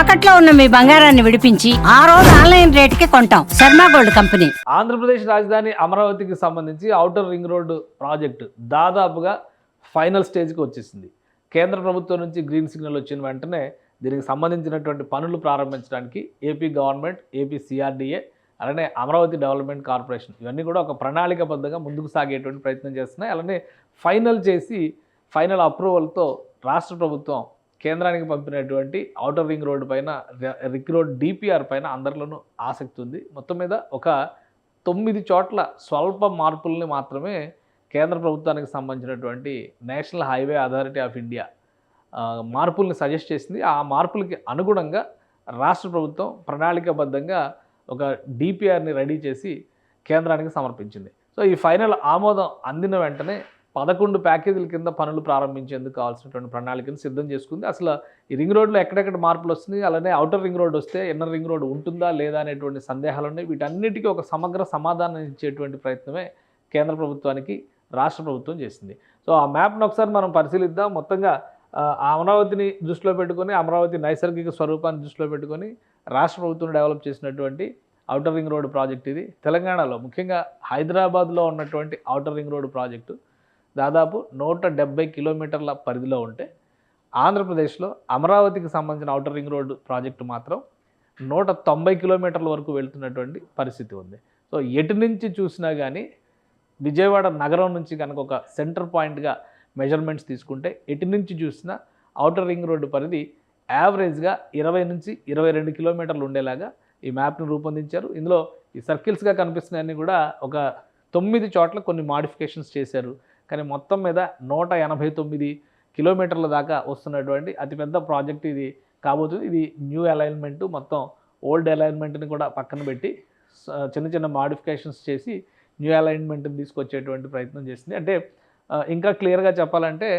తాకట్లో ఉన్న మీ బంగారాన్ని విడిపించి ఆ రోజు ఆన్లైన్ రేటుకి కొంటాం. Sharma gold company. ఆంధ్రప్రదేశ్ రాజధాని అమరావతికి సంబంధించి ఔటర్ రింగ్ రోడ్డు ప్రాజెక్టు దాదాపుగా ఫైనల్ స్టేజ్కి వచ్చేసింది. కేంద్ర ప్రభుత్వం నుంచి గ్రీన్ సిగ్నల్ వచ్చిన వెంటనే దీనికి సంబంధించినటువంటి పనులు ప్రారంభించడానికి ఏపీ గవర్నమెంట్ ఏపీ సిఆర్డీఏ అలానే అమరావతి డెవలప్మెంట్ కార్పొరేషన్ ఇవన్నీ కూడా ఒక ప్రణాళికబద్ధంగా ముందుకు సాగేటువంటి ప్రయత్నం చేస్తున్నాయి. అలానే ఫైనల్ చేసి ఫైనల్ అప్రూవల్తో రాష్ట్ర ప్రభుత్వం కేంద్రానికి పంపినటువంటి ఔటర్ రింగ్ రోడ్డు పైన రిక్ రింగ్ రోడ్ డిపిఆర్ పైన అందరిలోనూ ఆసక్తి ఉంది. మొత్తం మీద ఒక తొమ్మిది చోట్ల స్వల్ప మార్పుల్ని మాత్రమే కేంద్ర ప్రభుత్వానికి సంబంధించినటువంటి National Highway Authority of India మార్పుల్ని suggest చేసింది. ఆ మార్పులకి అనుగుణంగా రాష్ట్ర ప్రభుత్వం ప్రణాళికాబద్ధంగా ఒక డిపిఆర్ని రెడీ చేసి కేంద్రానికి సమర్పించింది. సో ఈ ఫైనల్ ఆమోదం అందిన వెంటనే పదకొండు ప్యాకేజీల కింద పనులు ప్రారంభించేందుకు కావాల్సినటువంటి ప్రణాళికను సిద్ధం చేసుకుంది. అసలు ఈ రింగ్ రోడ్లో ఎక్కడెక్కడ మార్పులు వస్తున్నాయి? అలానే అవుటర్ రింగ్ రోడ్ వస్తే ఇన్నర్ రింగ్ రోడ్ ఉంటుందా లేదా అనేటువంటి సందేహాలు ఉన్నాయి. వీటన్నిటికీ ఒక సమగ్ర సమాధానం ఇచ్చేటువంటి ప్రయత్నమే కేంద్ర ప్రభుత్వానికి రాష్ట్ర ప్రభుత్వం చేసింది. సో ఆ మ్యాప్ను ఒకసారి మనం పరిశీలిద్దాం. మొత్తంగా అమరావతిని దృష్టిలో పెట్టుకొని అమరావతి నైసర్గిక స్వరూపాన్ని దృష్టిలో పెట్టుకొని రాష్ట్ర ప్రభుత్వం డెవలప్ చేసినటువంటి ఔటర్ రింగ్ రోడ్ ప్రాజెక్ట్ ఇది. తెలంగాణలో ముఖ్యంగా హైదరాబాద్లో ఉన్నటువంటి ఔటర్ రింగ్ రోడ్ ప్రాజెక్టు దాదాపు నూట డెబ్బై కిలోమీటర్ల పరిధిలో ఉంటే ఆంధ్రప్రదేశ్లో అమరావతికి సంబంధించిన ఔటర్ రింగ్ రోడ్డు ప్రాజెక్టు మాత్రం నూట తొంభై కిలోమీటర్ల వరకు వెళ్తున్నటువంటి పరిస్థితి ఉంది. సో ఎటు నుంచి చూసినా కానీ విజయవాడ నగరం నుంచి కనుక ఒక సెంటర్ పాయింట్గా మెజర్మెంట్స్ తీసుకుంటే ఎటు నుంచి చూసినా ఔటర్ రింగ్ రోడ్డు పరిధి యావరేజ్గా ఇరవై నుంచి ఇరవై రెండు కిలోమీటర్లు ఉండేలాగా ఈ మ్యాప్ని రూపొందించారు. ఇందులో ఈ సర్కిల్స్గా కనిపిస్తున్నాయన్నీ కూడా ఒక తొమ్మిది చోట్ల కొన్ని మాడిఫికేషన్స్ చేశారు. కానీ మొత్తం మీద నూట ఎనభై తొమ్మిది కిలోమీటర్ల దాకా వస్తున్నటువంటి అతిపెద్ద ప్రాజెక్ట్ ఇది కాబోతుంది. ఇది న్యూ అలైన్మెంట్ మొత్తం ఓల్డ్ అలైన్మెంట్ని కూడా పక్కన పెట్టి చిన్న చిన్న మాడిఫికేషన్స్ చేసి న్యూ అలైన్మెంట్ని తీసుకొచ్చేటువంటి ప్రయత్నం చేసింది. అంటే ఇంకా క్లియర్గా చెప్పాలంటే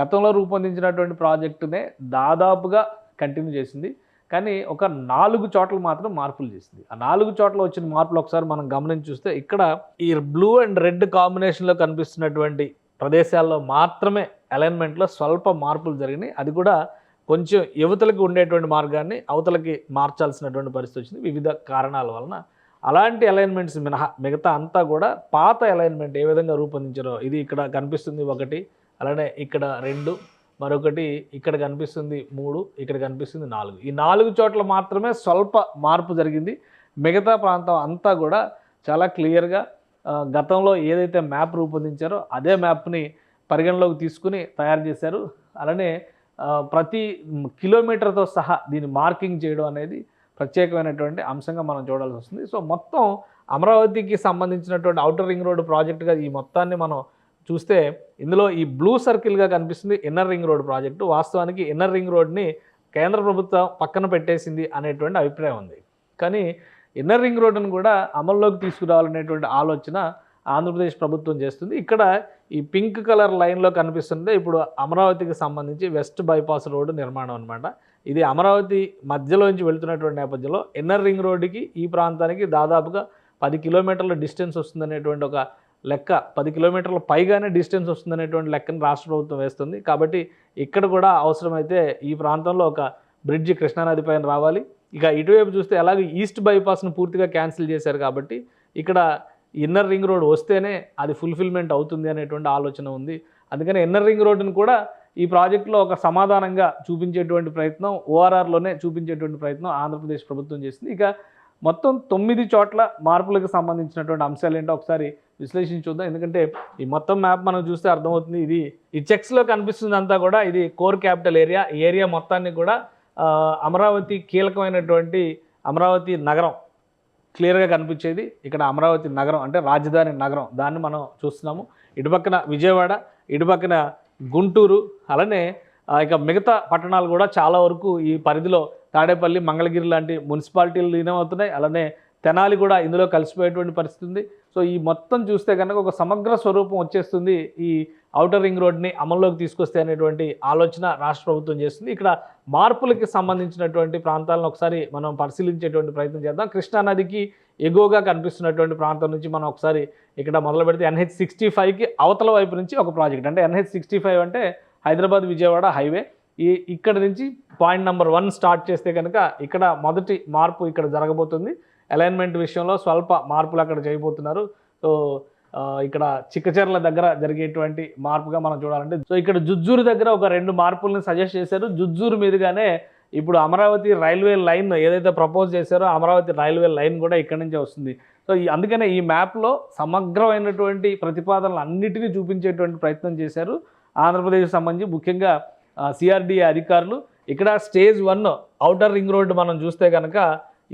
గతంలో రూపొందించినటువంటి ప్రాజెక్టునే దాదాపుగా కంటిన్యూ చేసింది. కానీ ఒక నాలుగు చోట్ల మాత్రం మార్పులు చేసింది. ఆ నాలుగు చోట్ల వచ్చిన మార్పులు ఒకసారి మనం గమనించి చూస్తే ఇక్కడ ఈ బ్లూ అండ్ రెడ్ కాంబినేషన్లో కనిపిస్తున్నటువంటి ప్రదేశాల్లో మాత్రమే అలైన్మెంట్లో స్వల్ప మార్పులు జరిగినాయి. అది కూడా కొంచెం యువతలకు ఉండేటువంటి మార్గాన్ని అవతలకి మార్చాల్సినటువంటి పరిస్థితి వచ్చింది. వివిధ కారణాల వలన అలాంటి అలైన్మెంట్స్ మినహా మిగతా అంతా కూడా పాత అలైన్మెంట్ ఏ విధంగా రూపొందించారో ఇది ఇక్కడ కనిపిస్తుంది ఒకటి అలానే ఇక్కడ రెండు మరొకటి ఇక్కడ కనిపిస్తుంది మూడు ఇక్కడ కనిపిస్తుంది నాలుగు. ఈ నాలుగు చోట్ల మాత్రమే స్వల్ప మార్పు జరిగింది. మిగతా ప్రాంతం అంతా కూడా చాలా క్లియర్గా గతంలో ఏదైతే మ్యాప్ రూపొందించారో అదే మ్యాప్ని పరిగణలోకి తీసుకుని తయారు చేశారు. అలానే ప్రతి కిలోమీటర్తో సహా దీన్ని మార్కింగ్ చేయడం అనేది ప్రత్యేకమైనటువంటి అంశంగా మనం చూడాల్సి వస్తుంది. సో మొత్తం అమరావతికి సంబంధించినటువంటి ఔటర్ రింగ్ రోడ్ ప్రాజెక్టుగా ఈ మొత్తాన్ని మనం చూస్తే ఇందులో ఈ బ్లూ సర్కిల్గా కనిపిస్తుంది ఇన్నర్ రింగ్ రోడ్ ప్రాజెక్టు. వాస్తవానికి ఇన్నర్ రింగ్ రోడ్ని కేంద్ర ప్రభుత్వం పక్కన పెట్టేసింది అనేటువంటి అభిప్రాయం ఉంది. కానీ ఇన్నర్ రింగ్ రోడ్ను కూడా అమల్లోకి తీసుకురావాలనేటువంటి ఆలోచన ఆంధ్రప్రదేశ్ ప్రభుత్వం చేస్తుంది. ఇక్కడ ఈ పింక్ కలర్ లైన్లో కనిపిస్తుంది ఇప్పుడు అమరావతికి సంబంధించి వెస్ట్ బైపాస్ రోడ్డు నిర్మాణం అనమాట ఇది అమరావతి మధ్యలోంచి వెళ్తున్నటువంటి నేపథ్యంలో ఇన్నర్ రింగ్ రోడ్డుకి ఈ ప్రాంతానికి దాదాపుగా పది కిలోమీటర్ల డిస్టెన్స్ వస్తుందనేటువంటి ఒక లెక్క పది కిలోమీటర్ల పైగానే డిస్టెన్స్ వస్తుందనేటువంటి లెక్కను రాష్ట్ర ప్రభుత్వం వేస్తుంది. కాబట్టి ఇక్కడ కూడా అవసరమైతే ఈ ప్రాంతంలో ఒక బ్రిడ్జి కృష్ణానది పైన రావాలి. ఇక ఇటువైపు చూస్తే అలాగే ఈస్ట్ బైపాస్ను పూర్తిగా క్యాన్సిల్ చేశారు కాబట్టి ఇక్కడ ఇన్నర్ రింగ్ రోడ్ వస్తేనే అది ఫుల్ఫిల్మెంట్ అవుతుంది అనేటువంటి ఆలోచన ఉంది. అందుకని ఇన్నర్ రింగ్ రోడ్డును కూడా ఈ ప్రాజెక్టులో ఒక సమాధానంగా చూపించేటువంటి ప్రయత్నం ఓఆర్ఆర్లోనే చూపించేటువంటి ప్రయత్నం ఆంధ్రప్రదేశ్ ప్రభుత్వం చేసింది. ఇక మొత్తం తొమ్మిది చోట్ల మార్పులకు సంబంధించినటువంటి అంశాలు ఏంటో ఒకసారి విశ్లేషించి చూద్దాం. ఎందుకంటే ఈ మొత్తం మ్యాప్ మనం చూస్తే అర్థమవుతుంది. ఇది ఈ చెక్స్లో కనిపిస్తుంది అంతా కూడా ఇది కోర్ క్యాపిటల్ ఏరియా. ఈ ఏరియా మొత్తాన్ని కూడా అమరావతి కీలకమైనటువంటి అమరావతి నగరం క్లియర్గా కనిపించేది. ఇక్కడ అమరావతి నగరం అంటే రాజధాని నగరం దాన్ని మనం చూస్తున్నాము. ఇటుపక్కన విజయవాడ ఇటుపక్కన గుంటూరు అలానే ఇక మిగతా పట్టణాలు కూడా చాలా వరకు ఈ పరిధిలో తాడేపల్లి మంగళగిరి లాంటి మున్సిపాలిటీలు లీనమవుతున్నాయి. అలానే తెనాలి కూడా ఇందులో కలిసిపోయేటువంటి పరిస్థితి ఉంది. సో ఈ మొత్తం చూస్తే కనుక ఒక సమగ్ర స్వరూపం వచ్చేస్తుంది ఈ అవుటర్ రింగ్ రోడ్ని అమల్లోకి తీసుకొస్తే అనేటువంటి ఆలోచన రాష్ట్ర ప్రభుత్వం చేస్తుంది. ఇక్కడ మార్పులకి సంబంధించినటువంటి ప్రాంతాలను ఒకసారి మనం పరిశీలించేటువంటి ప్రయత్నం చేద్దాం. కృష్ణానదికి ఎగువగా కనిపిస్తున్నటువంటి ప్రాంతం నుంచి మనం ఒకసారి ఇక్కడ మొదలు పెడితే ఎన్హెచ్ సిక్స్టీ ఫైవ్కి అవతల వైపు నుంచి ఒక ప్రాజెక్ట్. అంటే ఎన్హెచ్ సిక్స్టీ ఫైవ్ అంటే హైదరాబాద్ విజయవాడ హైవే. ఈ ఇక్కడ నుంచి పాయింట్ నెంబర్ వన్ స్టార్ట్ చేస్తే కనుక ఇక్కడ మొదటి మార్పు ఇక్కడ జరగబోతుంది. అలైన్మెంట్ విషయంలో స్వల్ప మార్పులు అక్కడ చేయబోతున్నారు. సో ఇక్కడ చిక్కచెర్ల దగ్గర జరిగేటువంటి మార్పుగా మనం చూడాలంటే సో ఇక్కడ జుజ్జూరు దగ్గర ఒక రెండు మార్పుల్ని సజెస్ట్ చేశారు. జుజ్జూరు మీదుగానే ఇప్పుడు అమరావతి రైల్వే లైన్ ఏదైతే ప్రపోజ్ చేశారో అమరావతి రైల్వే లైన్ కూడా ఇక్కడి నుంచే వస్తుంది. సో అందుకనే ఈ మ్యాప్లో సమగ్రమైనటువంటి ప్రతిపాదనలు అన్నిటినీ చూపించేటువంటి ప్రయత్నం చేశారు. ఆంధ్రప్రదేశ్కి సంబంధించి ముఖ్యంగా సిఆర్డీఏ అధికారులు. ఇక్కడ stage one outer ring road మనం చూస్తే కనుక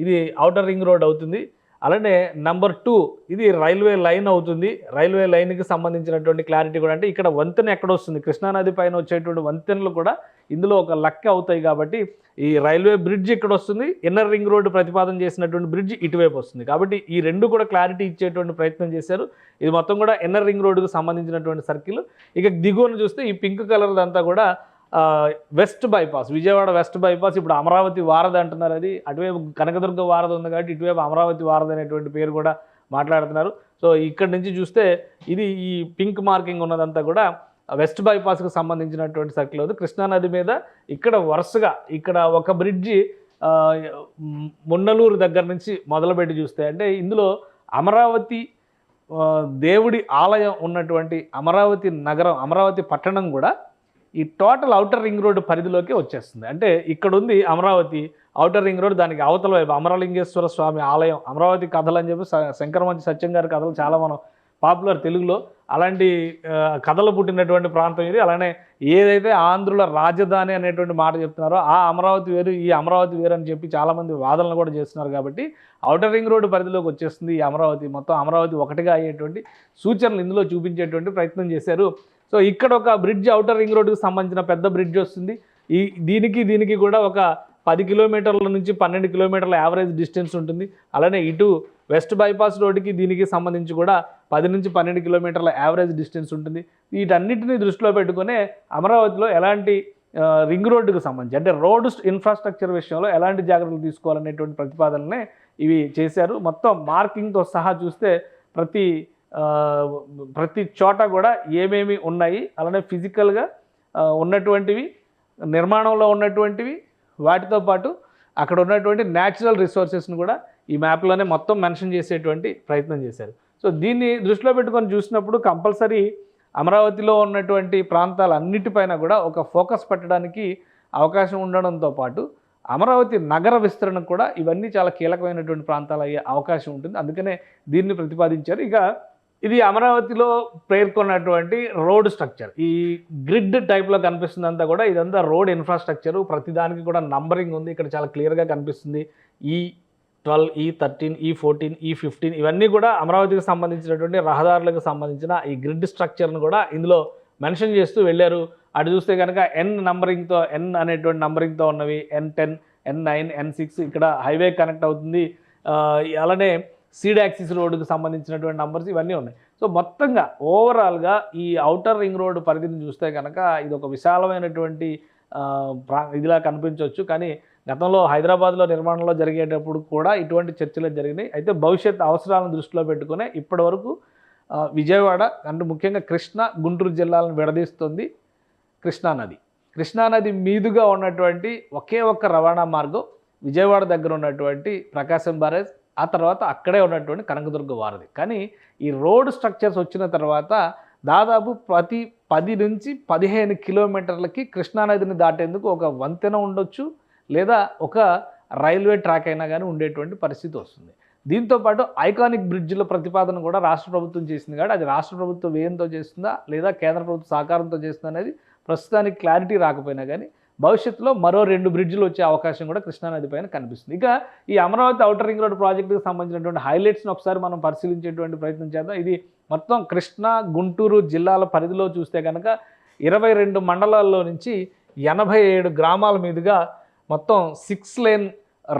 ఇది అవుటర్ రింగ్ రోడ్ అవుతుంది. అలానే నంబర్ టూ ఇది రైల్వే లైన్ అవుతుంది. రైల్వే లైన్కి సంబంధించినటువంటి క్లారిటీ కూడా అంటే ఇక్కడ వంతెన ఎక్కడ వస్తుంది? కృష్ణానది పైన వచ్చేటువంటి వంతెనలు కూడా ఇందులో ఒక లెక్క అవుతాయి కాబట్టి ఈ రైల్వే బ్రిడ్జ్ ఇక్కడ వస్తుంది. ఇన్నర్ రింగ్ రోడ్డు ప్రతిపాదన చేసినటువంటి బ్రిడ్జ్ ఇటువైపు వస్తుంది. కాబట్టి ఈ రెండు కూడా క్లారిటీ ఇచ్చేటువంటి ప్రయత్నం చేశారు. ఇది మొత్తం కూడా ఇన్నర్ రింగ్ రోడ్డుకు సంబంధించినటువంటి సర్కిల్. ఇక దిగువను చూస్తే ఈ పింక్ కలర్ అంతా కూడా west bypass Vijayawada west bypass ఇప్పుడు అమరావతి వారధి అంటున్నారు అది. అటువైపు కనకదుర్గ వారధి ఉంది కాబట్టి ఇటువైపు అమరావతి వారధి అనేటువంటి పేరు కూడా మాట్లాడుతున్నారు. సో ఇక్కడ నుంచి చూస్తే ఇది ఈ పింక్ మార్కింగ్ ఉన్నదంతా కూడా వెస్ట్ బైపాస్కి సంబంధించినటువంటి సర్కిల్ అవుతుంది కృష్ణానది మీద ఇక్కడ వరుసగా ఇక్కడ ఒక బ్రిడ్జి మున్నలూరు దగ్గర నుంచి మొదలుపెట్టి చూస్తే అంటే ఇందులో అమరావతి దేవుడి ఆలయం ఉన్నటువంటి అమరావతి నగరం అమరావతి పట్టణం కూడా ఈ టోటల్ అవుటర్ రింగ్ రోడ్ పరిధిలోకి వచ్చేస్తుంది. అంటే ఇక్కడ ఉంది అమరావతి. అవుటర్ రింగ్ రోడ్ దానికి అవతల వైపు అమరలింగేశ్వర స్వామి ఆలయం. అమరావతి కథలు అని చెప్పి శంకరమంచి సత్యం గారి కథలు చాలా మనం పాపులర్ తెలుగులో. అలాంటి కథలు పుట్టినటువంటి ప్రాంతం ఇది. అలానే ఏదైతే ఆంధ్రుల రాజధాని అనేటువంటి మాట చెప్తున్నారో ఆ అమరావతి వేరు ఈ అమరావతి వేరు అని చెప్పి చాలామంది వాదనలు కూడా చేస్తున్నారు కాబట్టి అవుటర్ రింగ్ రోడ్డు పరిధిలోకి వచ్చేస్తుంది ఈ అమరావతి. మొత్తం అమరావతి ఒకటిగా అయ్యేటువంటి సూచనలు ఇందులో చూపించేటువంటి ప్రయత్నం చేశారు. సో ఇక్కడ ఒక బ్రిడ్జ్ అవుటర్ రింగ్ రోడ్డుకి సంబంధించిన పెద్ద బ్రిడ్జ్ వస్తుంది. ఈ దీనికి దీనికి కూడా ఒక పది కిలోమీటర్ల నుంచి పన్నెండు కిలోమీటర్ల యావరేజ్ డిస్టెన్స్ ఉంటుంది. అలానే ఇటు వెస్ట్ బైపాస్ రోడ్డుకి దీనికి సంబంధించి కూడా పది నుంచి పన్నెండు కిలోమీటర్ల యావరేజ్ డిస్టెన్స్ ఉంటుంది. వీటన్నిటిని దృష్టిలో పెట్టుకునే అమరావతిలో ఎలాంటి రింగ్ రోడ్డుకు సంబంధించి అంటే రోడ్ ఇన్ఫ్రాస్ట్రక్చర్ విషయంలో ఎలాంటి జాగ్రత్తలు తీసుకోవాలనేటువంటి ప్రతిపాదననే ఇవి చేశారు. మొత్తం మార్కింగ్తో సహా చూస్తే ప్రతి ప్రతి చోట కూడా ఏమేమి ఉన్నాయి అలానే ఫిజికల్గా ఉన్నటువంటివి నిర్మాణంలో ఉన్నటువంటివి వాటితో పాటు అక్కడ ఉన్నటువంటి న్యాచురల్ రిసోర్సెస్ని కూడా ఈ మ్యాప్లోనే మొత్తం మెన్షన్ చేసేటువంటి ప్రయత్నం చేశారు. సో దీన్ని దృష్టిలో పెట్టుకొని చూసినప్పుడు కంపల్సరీ అమరావతిలో ఉన్నటువంటి ప్రాంతాలన్నిటిపైన కూడా ఒక ఫోకస్ పెట్టడానికి అవకాశం ఉండడంతో పాటు అమరావతి నగర విస్తరణకు కూడా ఇవన్నీ చాలా కీలకమైనటువంటి ప్రాంతాలు అయ్యే అవకాశం ఉంటుంది. అందుకనే దీన్ని ప్రతిపాదించారు. ఇక ఇది అమరావతిలో పేర్కొన్నటువంటి రోడ్ స్ట్రక్చర్. ఈ గ్రిడ్ టైప్లో కనిపిస్తుందంతా కూడా ఇదంతా రోడ్ ఇన్ఫ్రాస్ట్రక్చర్. ప్రతిదానికి కూడా నంబరింగ్ ఉంది. ఇక్కడ చాలా క్లియర్గా కనిపిస్తుంది. ఈ ట్వెల్వ్ ఈ థర్టీన్ ఈ ఫోర్టీన్ ఈ ఫిఫ్టీన్ ఇవన్నీ కూడా అమరావతికి సంబంధించినటువంటి రహదారులకు సంబంధించిన ఈ గ్రిడ్ స్ట్రక్చర్ను కూడా ఇందులో మెన్షన్ చేస్తూ వెళ్ళారు. అటు చూస్తే కనుక ఎన్ నంబరింగ్తో ఎన్ అనేటువంటి నంబరింగ్తో ఉన్నవి. N ten N nine N six ఇక్కడ హైవే కనెక్ట్ అవుతుంది. అలానే సీడ్ యాక్సిస్ రోడ్డుకు సంబంధించినటువంటి నంబర్స్ ఇవన్నీ ఉన్నాయి. సో మొత్తంగా ఓవరాల్గా ఈ అవుటర్ రింగ్ రోడ్డు పరిధిని చూస్తే కనుక ఇది ఒక విశాలమైనటువంటి ప్రా ఇదిలా కనిపించవచ్చు. కానీ గతంలో హైదరాబాద్లో నిర్మాణంలో జరిగేటప్పుడు కూడా ఇటువంటి చర్చలు జరిగినాయి. అయితే భవిష్యత్ అవసరాలను దృష్టిలో పెట్టుకునే ఇప్పటి వరకు విజయవాడ అంటే ముఖ్యంగా కృష్ణా గుంటూరు జిల్లాలను విడదీస్తుంది కృష్ణానది కృష్ణానది మీదుగా ఉన్నటువంటి ఒకే ఒక్క రవాణా మార్గం విజయవాడ దగ్గర ఉన్నటువంటి ప్రకాశం బ్యారేజ్ ఆ తర్వాత అక్కడే ఉన్నటువంటి కనకదుర్గ వారధి కానీ ఈ రోడ్ స్ట్రక్చర్స్ వచ్చిన తర్వాత దాదాపు ప్రతి పది నుంచి పదిహేను కిలోమీటర్లకి కృష్ణానదిని దాటేందుకు ఒక వంతెన ఉండొచ్చు లేదా ఒక రైల్వే ట్రాక్ అయినా కానీ ఉండేటువంటి పరిస్థితి వస్తుంది. దీంతోపాటు ఐకానిక్ బ్రిడ్జ్ల ప్రతిపాదన కూడా రాష్ట్ర ప్రభుత్వం చేసింది కాబట్టి అది రాష్ట్ర ప్రభుత్వం వ్యయంతో చేస్తుందా లేదా కేంద్ర ప్రభుత్వ సహకారంతో చేస్తుందా అనేది ప్రస్తుతానికి క్లారిటీ రాకపోయినా కానీ భవిష్యత్తులో మరో రెండు బ్రిడ్జ్లు వచ్చే అవకాశం కూడా కృష్ణానది పైన కనిపిస్తుంది. ఇక ఈ అమరావతి అవుటర్ రింగ్ రోడ్ ప్రాజెక్టుకి సంబంధించినటువంటి హైలైట్స్ని ఒకసారి మనం పరిశీలించేటువంటి ప్రయత్నం చేద్దాం. ఇది మొత్తం కృష్ణా గుంటూరు జిల్లాల పరిధిలో చూస్తే కనుక ఇరవై రెండు మండలాల్లో నుంచి ఎనభై ఏడు గ్రామాల మీదుగా మొత్తం సిక్స్ లేన్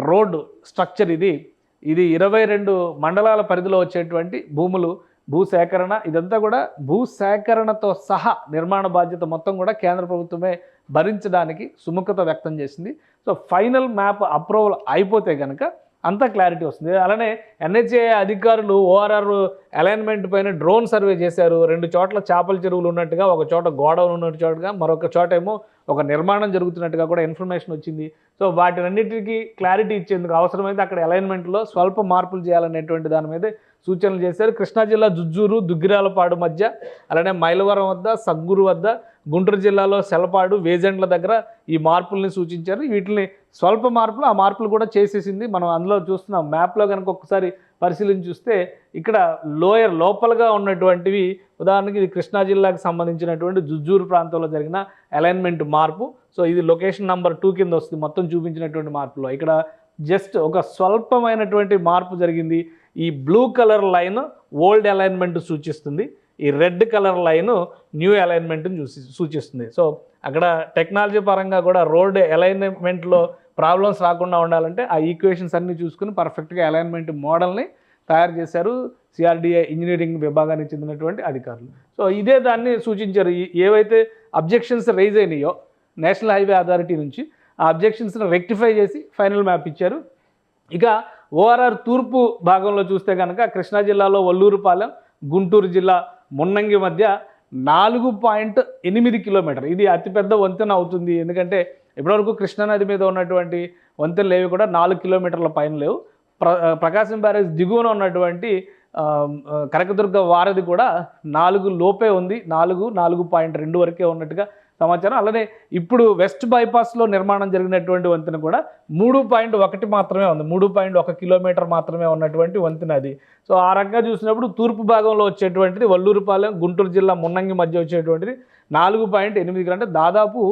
రోడ్ స్ట్రక్చర్ ఇది. ఇది ఇరవై రెండు మండలాల పరిధిలో వచ్చేటువంటి భూములు భూసేకరణ ఇదంతా కూడా భూసేకరణతో సహా నిర్మాణ బాధ్యత మొత్తం కూడా కేంద్ర ప్రభుత్వమే భరించడానికి సుముఖత వ్యక్తం చేసింది. సో ఫైనల్ మ్యాప్ అప్రూవల్ అయిపోతే కనుక అంతా క్లారిటీ వస్తుంది. అలానే ఎన్హెచ్ఏ అధికారులు ఓఆర్ఆర్ అలైన్మెంట్ పైన డ్రోన్ సర్వే చేశారు. రెండు చోట్ల చేపల చెరువులు ఉన్నట్టుగా ఒక చోట గోడౌన్ ఉన్న చోటగా మరొక చోట ఏమో ఒక నిర్మాణం జరుగుతున్నట్టుగా కూడా ఇన్ఫర్మేషన్ వచ్చింది. సో వాటినన్నిటికీ క్లారిటీ ఇచ్చేందుకు అవసరమైతే అక్కడ అలైన్మెంట్లో స్వల్ప మార్పులు చేయాలనేటువంటి దాని మీద సూచనలు చేశారు. కృష్ణా జిల్లా జుజ్జూరు దుగ్గిరాలపాడు మధ్య అలానే మైలవరం వద్ద సగ్గురు వద్ద గుంటూరు జిల్లాలో సెలపాడు వేజెండ్ల దగ్గర ఈ మార్పుల్ని సూచించారు. వీటిని స్వల్ప మార్పులు ఆ మార్పులు కూడా చేసేసింది మనం అందులో చూస్తున్నాం. మ్యాప్లో కనుక ఒక్కసారి పరిశీలించి చూస్తే ఇక్కడ లోయర్ లోపలగా ఉన్నటువంటివి ఉదాహరణకి ఇది కృష్ణా జిల్లాకు సంబంధించినటువంటి జుజ్జూరు ప్రాంతంలో జరిగిన అలైన్మెంట్ మార్పు. సో ఇది లొకేషన్ నెంబర్ టూ కింద వస్తుంది. మొత్తం చూపించినటువంటి మార్పులో. ఇక్కడ జస్ట్ ఒక స్వల్పమైనటువంటి మార్పు జరిగింది. ఈ blue colour line old alignment సూచిస్తుంది. ఈ రెడ్ కలర్ లైన్ న్యూ అలైన్మెంట్ని చూసి సూచిస్తుంది. సో అక్కడ టెక్నాలజీ పరంగా కూడా రోడ్ అలైన్మెంట్లో ప్రాబ్లమ్స్ రాకుండా ఉండాలంటే ఆ ఈక్వేషన్స్ అన్నీ చూసుకుని పర్ఫెక్ట్గా అలైన్మెంట్ మోడల్ని తయారు చేశారు సిఆర్డిఏ ఇంజనీరింగ్ విభాగానికి చెందినటువంటి అధికారులు. సో ఇదే దాన్ని సూచించారు. ఏవైతే అబ్జెక్షన్స్ రైజ్ అయినాయో నేషనల్ హైవే అథారిటీ నుంచి ఆ అబ్జెక్షన్స్ని రెక్టిఫై చేసి ఫైనల్ మ్యాప్ ఇచ్చారు. ఇక ఓఆర్ఆర్ తూర్పు భాగంలో చూస్తే కనుక కృష్ణా జిల్లాలో వల్లూరుపాలెం గుంటూరు జిల్లా మున్నంగి మధ్య నాలుగు పాయింట్ ఎనిమిది కిలోమీటర్. ఇది అతిపెద్ద వంతెన అవుతుంది. ఎందుకంటే ఇప్పటివరకు కృష్ణానది మీద ఉన్నటువంటి వంతెనలు ఏవి కూడా నాలుగు కిలోమీటర్ల పైన లేవు. ప్ర ప్రకాశం బ్యారేజ్ దిగువన ఉన్నటువంటి కనకదుర్గ వారధి కూడా నాలుగు లోపే ఉంది. నాలుగు నాలుగు పాయింట్ రెండు వరకే ఉన్నట్టుగా సమాచారం. అలానే ఇప్పుడు వెస్ట్ బైపాస్లో నిర్మాణం జరిగినటువంటి వంతెన కూడా మూడు పాయింట్ ఒకటి మాత్రమే ఉంది. మూడు పాయింట్ ఒక కిలోమీటర్ మాత్రమే ఉన్నటువంటి వంతెన అది. సో ఆ రకంగా చూసినప్పుడు తూర్పు భాగంలో వచ్చేటువంటిది వల్లూరుపాలెం గుంటూరు జిల్లా మున్నంగి మధ్య వచ్చేటువంటిది నాలుగు పాయింట్ ఎనిమిది అంటే దాదాపు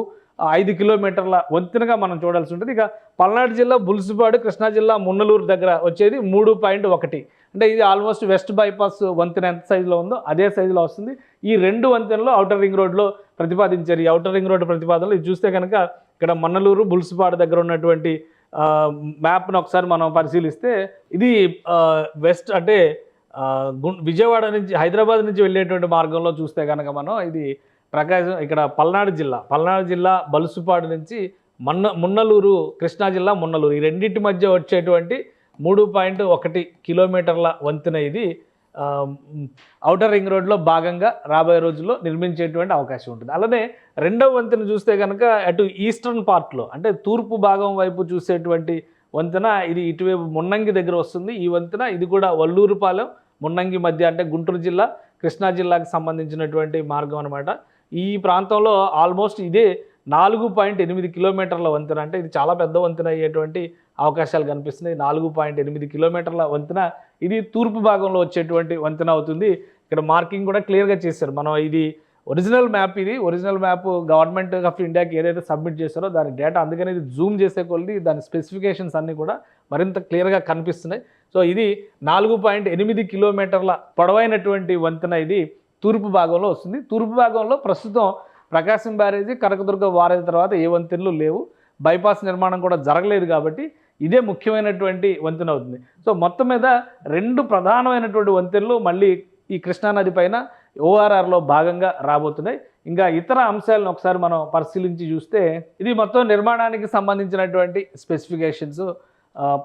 ఐదు కిలోమీటర్ల వంతెనగా మనం చూడాల్సి ఉంటుంది. ఇక పల్నాడు జిల్లా బుల్సుపాడు కృష్ణా జిల్లా మున్నలూరు దగ్గర వచ్చేది మూడు పాయింట్ ఒకటి. అంటే ఇది ఆల్మోస్ట్ వెస్ట్ బైపాస్ వంతెన ఎంత సైజులో ఉందో అదే సైజులో వస్తుంది. ఈ రెండు వంతెనలు అవుటర్ రింగ్ రోడ్లో ప్రతిపాదించారు. ఈ అవుటర్ రింగ్ రోడ్డు ప్రతిపాదనలు ఇది చూస్తే కనుక ఇక్కడ మన్నలూరు బుల్సుపాడు దగ్గర ఉన్నటువంటి మ్యాప్ను ఒకసారి మనం పరిశీలిస్తే ఇది వెస్ట్ అంటే గు విజయవాడ నుంచి హైదరాబాద్ నుంచి వెళ్ళేటువంటి మార్గంలో చూస్తే కనుక మనం ఇది ప్రకాశం ఇక్కడ పల్నాడు జిల్లా పల్నాడు జిల్లా బలుసుపాడు నుంచి మన్న మున్నలూరు కృష్ణా జిల్లా మున్నలూరు ఈ రెండింటి మధ్య వచ్చేటువంటి మూడు పాయింట్ ఒకటి కిలోమీటర్ల వంతెన ఇది ఆ, ఔటర్ రింగ్ రోడ్లో భాగంగా రాబోయే రోజుల్లో నిర్మించేటువంటి అవకాశం ఉంటుంది. అలానే రెండవ వంతెన చూస్తే కనుక అటు ఈస్టర్న్ పార్ట్లో అంటే తూర్పు భాగం వైపు చూసేటువంటి వంతెన ఇది ఇటువైపు మున్నంగి దగ్గర వస్తుంది. ఈ వంతెన ఇది కూడా వల్లూరుపాలెం మున్నంగి మధ్య అంటే గుంటూరు జిల్లా కృష్ణా జిల్లాకు సంబంధించినటువంటి మార్గం అనమాట ఈ ప్రాంతంలో ఆల్మోస్ట్ ఇదే నాలుగు పాయింట్ ఎనిమిది కిలోమీటర్ల వంతెన అంటే ఇది చాలా పెద్ద వంతెన అయ్యేటువంటి అవకాశాలు కనిపిస్తున్నాయి. నాలుగు పాయింట్ ఎనిమిది కిలోమీటర్ల వంతెన ఇది తూర్పు భాగంలో వచ్చేటువంటి వంతెన అవుతుంది. ఇక్కడ మార్కింగ్ కూడా క్లియర్గా చేశారు. మనం ఇది ఒరిజినల్ మ్యాప్ ఇది. ఒరిజినల్ మ్యాప్ గవర్నమెంట్ ఆఫ్ ఇండియాకి ఏదైతే సబ్మిట్ చేశారో దాని డేటా అందుకని ఇది జూమ్ చేసే కొద్ది దాని స్పెసిఫికేషన్స్ అన్నీ కూడా మరింత క్లియర్గా కనిపిస్తున్నాయి. సో ఇది నాలుగు పాయింట్ ఎనిమిది కిలోమీటర్ల పొడవైనటువంటి వంతెన ఇది తూర్పు భాగంలో వస్తుంది. తూర్పు భాగంలో ప్రస్తుతం ప్రకాశం బ్యారేజీ కనకదుర్గ వారధి తర్వాత ఏ వంతెనలు లేవు. బైపాస్ నిర్మాణం కూడా జరగలేదు కాబట్టి ఇదే ముఖ్యమైనటువంటి వంతెన అవుతుంది. సో మొత్తం మీద రెండు ప్రధానమైనటువంటి వంతెనలు మళ్ళీ ఈ కృష్ణానది పైన ఓఆర్ఆర్లో భాగంగా రాబోతున్నాయి. ఇంకా ఇతర అంశాలను ఒకసారి మనం పరిశీలించి చూస్తే ఇది మొత్తం నిర్మాణానికి సంబంధించినటువంటి స్పెసిఫికేషన్స్.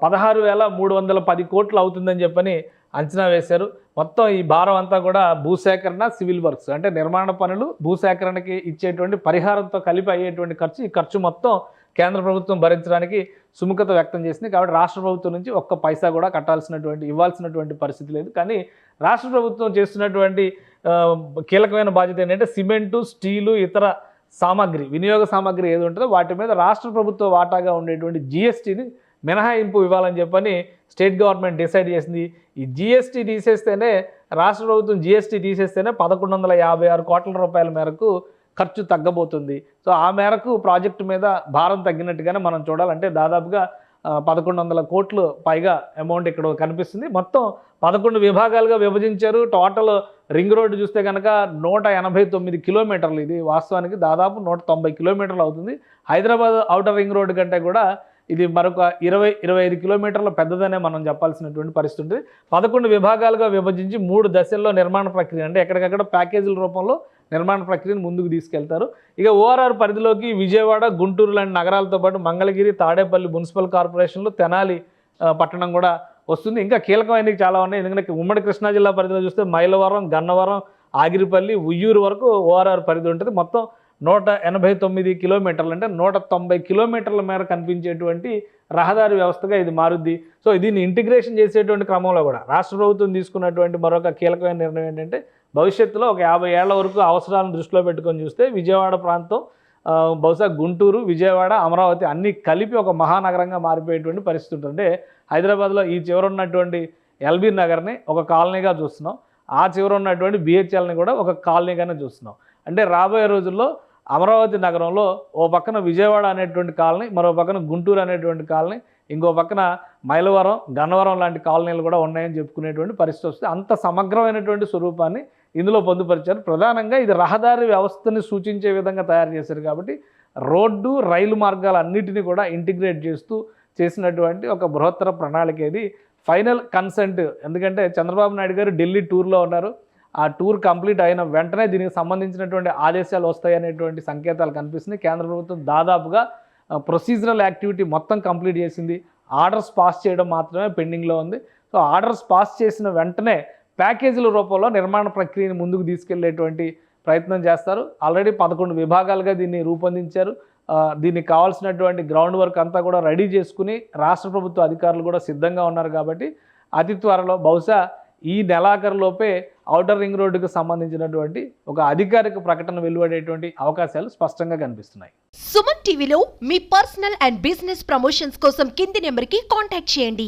పదహారు వేల మూడు వందల పది కోట్లు అవుతుందని చెప్పని అంచనా వేశారు. మొత్తం ఈ భారం అంతా కూడా భూసేకరణ సివిల్ వర్క్స్ అంటే నిర్మాణ పనులు భూసేకరణకి ఇచ్చేటువంటి పరిహారంతో కలిపి అయ్యేటువంటి ఖర్చు ఈ ఖర్చు మొత్తం కేంద్ర ప్రభుత్వం భరించడానికి సుముఖత వ్యక్తం చేసింది. కాబట్టి రాష్ట్ర ప్రభుత్వం నుంచి ఒక్క పైసా కూడా కట్టాల్సినటువంటి ఇవ్వాల్సినటువంటి పరిస్థితి లేదు. కానీ రాష్ట్ర ప్రభుత్వం చేస్తున్నటువంటి కీలకమైన బాధ్యత ఏంటంటే సిమెంటు స్టీలు ఇతర సామాగ్రి వినియోగ సామాగ్రి ఏది ఉంటుందో వాటి మీద రాష్ట్ర ప్రభుత్వ వాటాగా ఉండేటువంటి జిఎస్టీని మినహాయింపు ఇవ్వాలని చెప్పని స్టేట్ గవర్నమెంట్ డిసైడ్ చేసింది. ఈ జిఎస్టీ తీసేస్తేనే రాష్ట్ర ప్రభుత్వం జిఎస్టీ తీసేస్తేనే పదకొండు వందల యాభై ఆరు కోట్ల రూపాయల మేరకు ఖర్చు తగ్గబోతుంది. సో ఆ మేరకు ప్రాజెక్టు మీద భారం తగ్గినట్టుగానే మనం చూడాలంటే దాదాపుగా పదకొండు వందల కోట్లు పైగా అమౌంట్ ఇక్కడ కనిపిస్తుంది. మొత్తం పదకొండు విభాగాలుగా విభజించారు. టోటల్ రింగ్ రోడ్డు చూస్తే కనుక నూట ఎనభై తొమ్మిది కిలోమీటర్లు ఇది. వాస్తవానికి దాదాపు నూట తొంభై కిలోమీటర్లు అవుతుంది. హైదరాబాద్ అవుటర్ రింగ్ రోడ్డు కంటే కూడా ఇది మరొక ఇరవై ఇరవై ఐదు కిలోమీటర్ల పెద్దదనే మనం చెప్పాల్సినటువంటి పరిస్థితి ఉంటుంది. పదకొండు విభాగాలుగా విభజించి మూడు దశల్లో నిర్మాణ ప్రక్రియ అంటే ఎక్కడికక్కడ ప్యాకేజీల రూపంలో నిర్మాణ ప్రక్రియను ముందుకు తీసుకెళ్తారు. ఇక ఓఆర్ఆర్ పరిధిలోకి విజయవాడ గుంటూరు లాంటి నగరాలతో పాటు మంగళగిరి తాడేపల్లి మున్సిపల్ కార్పొరేషన్లో తెనాలి పట్టణం కూడా వస్తుంది. ఇంకా కీలకమైనవి చాలా ఉన్నాయి. ఎందుకంటే ఉమ్మడి కృష్ణా జిల్లా పరిధిలో చూస్తే మైలవరం గన్నవరం ఆగిరిపల్లి ఉయ్యూరు వరకు ఓఆర్ఆర్ పరిధి ఉంటుంది. మొత్తం నూట ఎనభై తొమ్మిది కిలోమీటర్లు అంటే నూట తొంభై కిలోమీటర్ల మేర కనిపించేటువంటి రహదారి వ్యవస్థగా ఇది మారుద్ది. సో దీన్ని ఇంటిగ్రేషన్ చేసేటువంటి క్రమంలో కూడా రాష్ట్ర ప్రభుత్వం తీసుకున్నటువంటి మరొక కీలకమైన నిర్ణయం ఏంటంటే భవిష్యత్తులో ఒక యాభై ఏళ్ళ వరకు అవసరాలను దృష్టిలో పెట్టుకొని చూస్తే విజయవాడ ప్రాంతం బహుశా గుంటూరు విజయవాడ అమరావతి అన్నీ కలిపి ఒక మహానగరంగా మారిపోయేటువంటి పరిస్థితి ఉంటుంది. అంటే హైదరాబాద్లో ఈ చివర ఉన్నటువంటి ఎల్బీ నగర్ని ఒక కాలనీగా చూస్తున్నాం. ఆ చివర ఉన్నటువంటి బిహెచ్ఎల్ని కూడా ఒక కాలనీగానే చూస్తున్నాం. అంటే రాబోయే రోజుల్లో అమరావతి నగరంలో ఓ పక్కన విజయవాడ అనేటువంటి కాలనీ మరో పక్కన గుంటూరు అనేటువంటి కాలనీ ఇంకో పక్కన మైలవరం గన్నవరం లాంటి కాలనీలు కూడా ఉన్నాయని చెప్పుకునేటువంటి పరిస్థితి వస్తుంది. అంత సమగ్రమైనటువంటి స్వరూపాన్ని ఇందులో పొందుపరిచారు. ప్రధానంగా ఇది రహదారి వ్యవస్థని సూచించే విధంగా తయారు చేశారు కాబట్టి రోడ్డు రైలు మార్గాలు అన్నిటినీ కూడా ఇంటిగ్రేట్ చేస్తూ చేసినటువంటి ఒక బృహత్తర ప్రణాళిక ఇది. ఫైనల్ కన్సెంట్ ఎందుకంటే చంద్రబాబు నాయుడు గారు ఢిల్లీ టూర్లో ఉన్నారు. ఆ టూర్ కంప్లీట్ అయిన వెంటనే దీనికి సంబంధించినటువంటి ఆదేశాలు వస్తాయనేటువంటి సంకేతాలు కనిపిస్తున్నాయి. కేంద్ర ప్రభుత్వం దాదాపుగా ప్రొసీజరల్ యాక్టివిటీ మొత్తం కంప్లీట్ చేసింది. ఆర్డర్స్ పాస్ చేయడం మాత్రమే పెండింగ్లో ఉంది. సో ఆర్డర్స్ పాస్ చేసిన వెంటనే ప్యాకేజీల రూపంలో నిర్మాణ ప్రక్రియను ముందుకు తీసుకెళ్ళేటువంటి ప్రయత్నం చేస్తారు. ఆల్రెడీ పదకొండు విభాగాలుగా దీన్ని రూపొందించారు. దీనికి కావాల్సినటువంటి గ్రౌండ్ వర్క్ అంతా కూడా రెడీ చేసుకుని రాష్ట్ర ప్రభుత్వ అధికారులు కూడా సిద్ధంగా ఉన్నారు కాబట్టి అతి త్వరలో బహుశా ఈ నెలాఖరులోపే ఔటర్ రింగ్ రోడ్డుకు సంబంధించినటువంటి ఒక అధికారిక ప్రకటన వెలువడేటువంటి అవకాశాలు స్పష్టంగా కనిపిస్తున్నాయి. సుమన్ టీవీలో మీ పర్సనల్ అండ్ బిజినెస్ ప్రమోషన్స్ కోసం కింది నెంబర్కి కాంటాక్ట్ చేయండి.